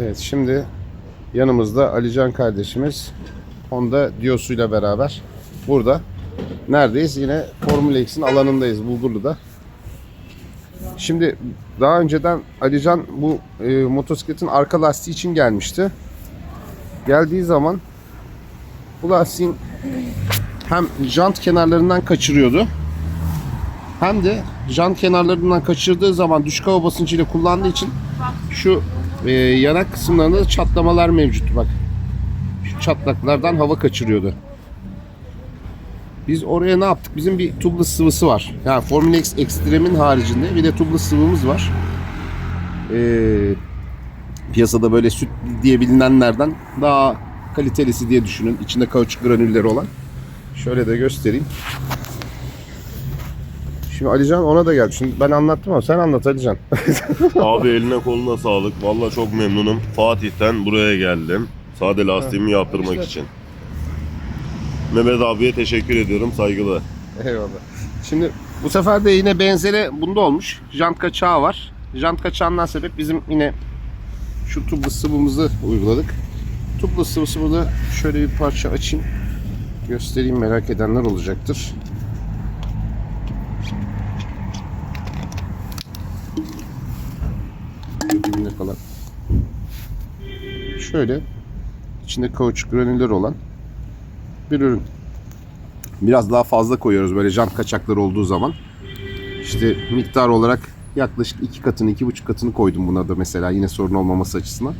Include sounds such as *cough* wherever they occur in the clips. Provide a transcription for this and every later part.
Evet şimdi yanımızda Alican kardeşimiz Honda Diosu'yla beraber burada. Neredeyiz? Yine Formula X'in alanındayız Bulgurlu'da. Şimdi daha önceden Alican bu e, motosikletin arka lastiği için gelmişti. Geldiği zaman bu lastiğin hem jant kenarlarından kaçırıyordu hem de jant kenarlarından kaçırdığı zaman düşük hava basıncıyla kullandığı için şu e, yanak kısımlarında da çatlamalar mevcut bak. Şu çatlaklardan hava kaçırıyordu. Biz oraya ne yaptık? Bizim bir tubeless sıvısı var. Yani Formula X Extreme'in haricinde bir de tubeless sıvımız var. Ee, piyasada böyle süt diye bilinenlerden daha kalitelisi diye düşünün. İçinde kauçuk granülleri olan. Şöyle de göstereyim. Şimdi Alican ona da geldi. Şimdi ben anlattım ama sen anlat Alican. *laughs* Abi eline koluna sağlık. Valla çok memnunum. Fatih'ten buraya geldim. Sade lastiğimi yaptırmak işte. için. Mehmet abiye teşekkür ediyorum. Saygılar. Eyvallah. Şimdi bu sefer de yine benzeri bunda olmuş. Jant kaçağı var. Jant kaçağından sebep bizim yine şu tublu sıvımızı uyguladık. Tublu sıvısı burada şöyle bir parça açayım. Göstereyim merak edenler olacaktır. Dibine kalan. Şöyle içinde kauçuk granüller olan bir ürün. Biraz daha fazla koyuyoruz böyle jant kaçakları olduğu zaman. İşte miktar olarak yaklaşık iki katını, iki buçuk katını koydum buna da mesela yine sorun olmaması açısından.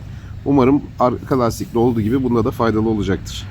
Umarım arka lastikli olduğu gibi bunda da faydalı olacaktır.